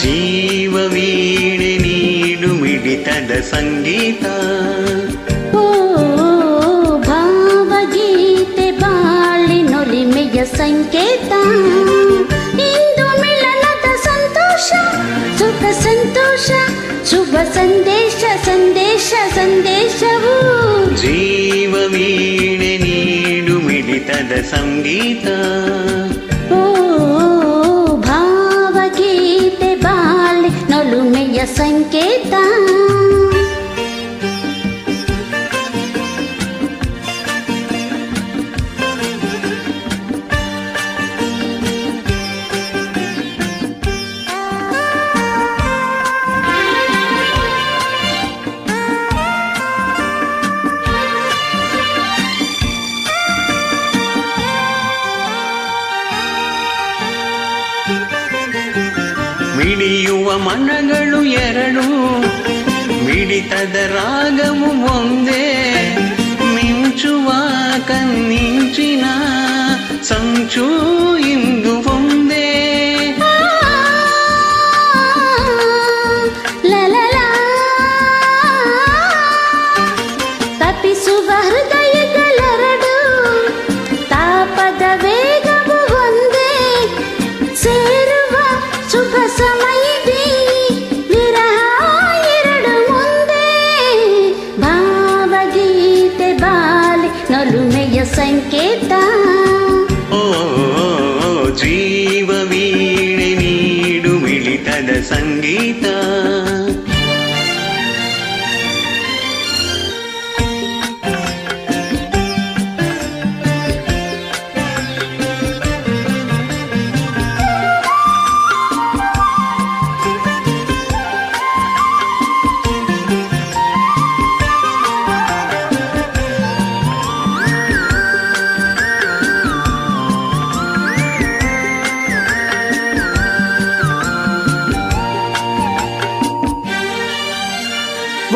ಜೀವ ವೀಣೆ ನೀಡು ಮಿಡಿತದ ಸಂಗೀತ ಸಂದೇಶವು ಜೀವ ವೀಣೆ ನೀಡು ಮಿಡಿತದ ಸಂಗೀತ ಓ ಭಾವಗೀತೆ ಬಾಳಿನೊಲುಮೆಯ ಸಂಕೇತ ಮಿಡಿಯುವ ಮನಗಳು ಎರಡು ಮಿಡಿತದ ರಾಗವು ಒಂದೇ ಮಿಂಚುವ ಕನ್ನಿಂಚಿನ ಸಂಚು ಇಂದು ಸಂಕೇತ ಓ ಜೀವ ವೀಣೆ ನೀಡು ಮಿಡಿತದ ಸಂಗೀತ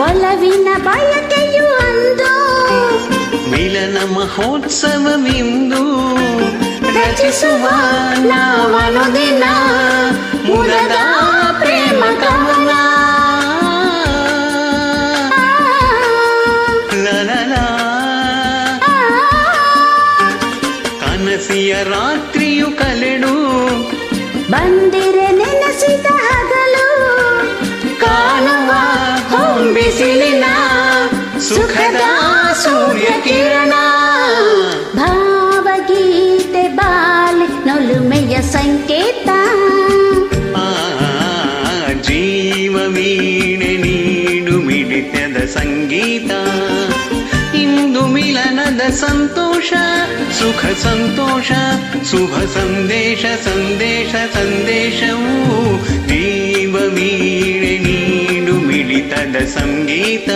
ಒಲವಿನ ಬಯಕೆಯು ಅಂದು ಮಿಲನ ಮಹೋತ್ಸವವಿಂದು ರಚಿಸುವ ನಾವನುದಿನ ಮುರದ ಪ್ರೇಮ ಕವನ ಲಲಲ ಕನಸಿಯ ರಾತ್ರಿಯು ಕಲೆಡು ಬಂದಿರೆ ಸಂಗೀತ ಇಂದು ಮಿಲನದ ಸಂತೋಷ ಸುಖ ಸಂತೋಷ ಶುಭ ಸಂದೇಶ ಸಂದೇಶ ಸಂದೇಶವು ದೀಪ ನೀಡು ಮಿಡಿತದ ಸಂಗೀತ.